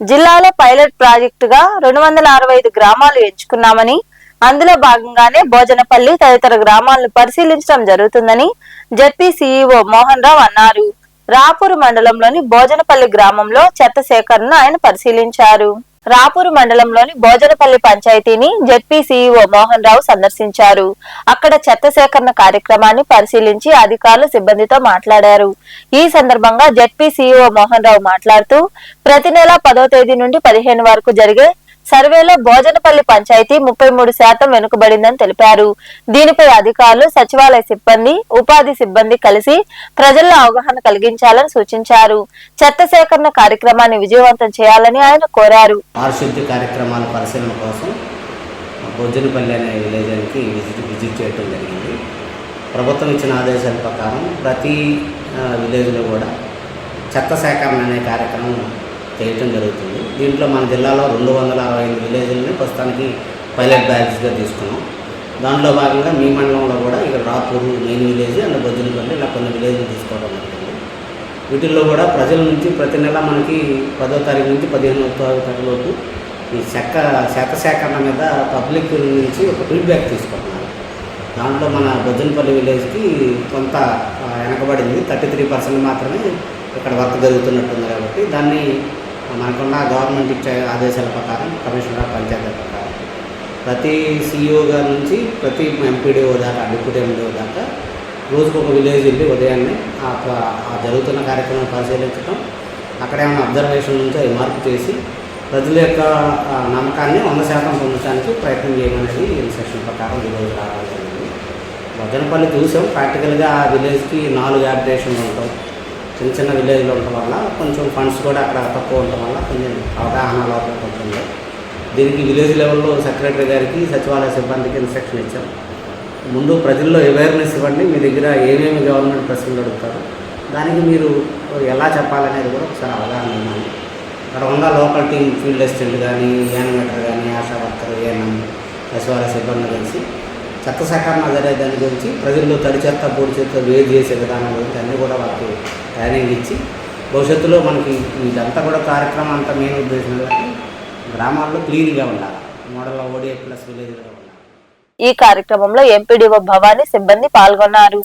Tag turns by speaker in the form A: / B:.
A: జిల్లాలో పైలట్ ప్రాజెక్టుగా రెండు వందల అరవై ఐదు గ్రామాలు ఎంచుకున్నామని అందులో భాగంగానే భోజనపల్లి తదితర గ్రామాలను పరిశీలించడం జరుగుతుందని జడ్పీ సీఈఓ మోహన్ రావు అన్నారు. రాపూరు మండలంలోని భోజనపల్లి గ్రామంలో చెత్త సేకరణను ఆయన పరిశీలించారు. రాపూరు మండలంలోని భోజనపల్లి పంచాయతీని జెడ్పీ సీఈఓ మోహన్ రావు సందర్శించారు. అక్కడ చెత్త సేకరణ కార్యక్రమాన్ని పరిశీలించి అధికారులు సిబ్బందితో మాట్లాడారు. ఈ సందర్భంగా జెడ్పీ సీఈఓ మోహన్ రావు మాట్లాడుతూ ప్రతి నెల పదో తేదీ నుండి పదిహేను వరకు జరిగే సర్వేలో భోజనపల్లి పంచాయతీ ముప్పై మూడు శాతం వెనుకబడిందని తెలిపారు. దీనిపై అధికారులు సచివాలయ సిబ్బంది ఉపాధి సిబ్బంది కలిసి ప్రజల్లో అవగాహన కలిగించాలని సూచించారు. చెత్త సేకరణ కార్యక్రమాన్ని విజయవంతం చేయాలని ఆయన కోరారు.
B: పారిశుద్ధ్య కార్యక్రమాల పరిశీలన కోసం భోజనపల్లి అనే విలేజ్కి విజిట్ విజిట్ చేయడం జరిగింది. ప్రభుత్వం ఇచ్చిన ఆదేశాల ప్రకారం ప్రతి విలేజ్లో కూడా చెత్త సేకరణ అనే కార్యక్రమం చేయటం జరుగుతుంది. దీంట్లో మన జిల్లాలో రెండు వందల అరవై ఐదు విలేజ్లని ప్రస్తుతానికి పైలట్ బ్యాచెస్గా తీసుకున్నాం. దాంట్లో భాగంగా మీ మండలంలో కూడా ఇక్కడ Rapur main village and Bojjulapalli ఇలా కొన్ని విలేజ్లు తీసుకోవడం జరిగింది. వీటిల్లో కూడా ప్రజల నుంచి ప్రతి నెల మనకి పదో తారీఖు నుంచి పదిహేనవ తారీఖు లోపు ఈ చెక్క చెత్త సేకరణ మీద పబ్లిక్ నుంచి ఒక ఫీడ్బ్యాక్ తీసుకుంటున్నారు. దాంట్లో మన బొజ్జనపల్లి విలేజ్కి కొంత వెనకబడింది. థర్టీ త్రీ పర్సెంట్ మాత్రమే ఇక్కడ వర్క్ జరుగుతున్నట్టుంది కాబట్టి దాన్ని మనకున్న గవర్నమెంట్ ఇచ్చే ఆదేశాల ప్రకారం కమిషనర్ ఆఫ్ పంచాయతీ ప్రకారం ప్రతి సీఈఓ గారి నుంచి ప్రతి ఎంపీడీఓ దాకా డిప్యూటీ ఎంపీడీఓ దాకా రోజుకు ఒక విలేజ్ వెళ్ళి ఉదయాన్నే ఆ ఆ జరుగుతున్న కార్యక్రమం పరిశీలించడం అక్కడ ఏమైనా అబ్జర్వేషన్ నుంచి అది మార్పు చేసి ప్రజల యొక్క నమ్మకాన్ని వంద శాతం పొందడానికి ప్రయత్నం చేయమనేది ఇన్స్ట్రక్షన్ ప్రకారం ఈరోజు రావడం వజనపల్లి చూసాం ప్రాక్టికల్గా ఆ విలేజ్కి నాలుగు యాప్డేషన్లు ఉంటాం చిన్న చిన్న విలేజ్లో ఉండటం వల్ల కొంచెం ఫండ్స్ కూడా అక్కడ తక్కువ ఉండటం వల్ల కొంచెం అవగాహన లోపల ఉంటుంది దీనికి విలేజ్ లెవెల్లో సెక్రటరీ గారికి సచివాలయ సిబ్బందికి ఇన్స్ట్రక్షన్ ఇచ్చాం. ముందు ప్రజల్లో అవేర్నెస్ ఇవ్వండి. మీ దగ్గర ఏమేమి గవర్నమెంట్ ప్రశ్నలు అడుగుతారు. దానికి మీరు ఎలా చెప్పాలనేది కూడా ఒకసారి అవగాహన ఉన్నాను అక్కడ ఉన్న లోకల్ టీం ఫీల్డ్ అసిస్టెంట్ కానీ యానిమేటర్ కానీ ఆశా వర్కర్ ఏఎన్ఎం సచివాలయ సిబ్బంది కలిసి చెత్త సేకరణ జరిగే దాని గురించి ప్రజల్లో తడి చెత్త పొడి చెత్త వేరు చేసే విధానం గురించి అన్నీ కూడా వాళ్ళకి ట్రైనింగ్ ఇచ్చి భవిష్యత్తులో మనకి ఇదంతా కూడా కార్యక్రమం అంతా మెయిన్ ఉద్దేశం గ్రామాల్లో క్లీన్గా ఉండాలి. మోడల్ ఓడిఏ ప్లస్ విలేజ్గా ఉండాలి.
A: ఈ కార్యక్రమంలో ఎంపీడీఓ భవానీ సిబ్బంది పాల్గొన్నారు.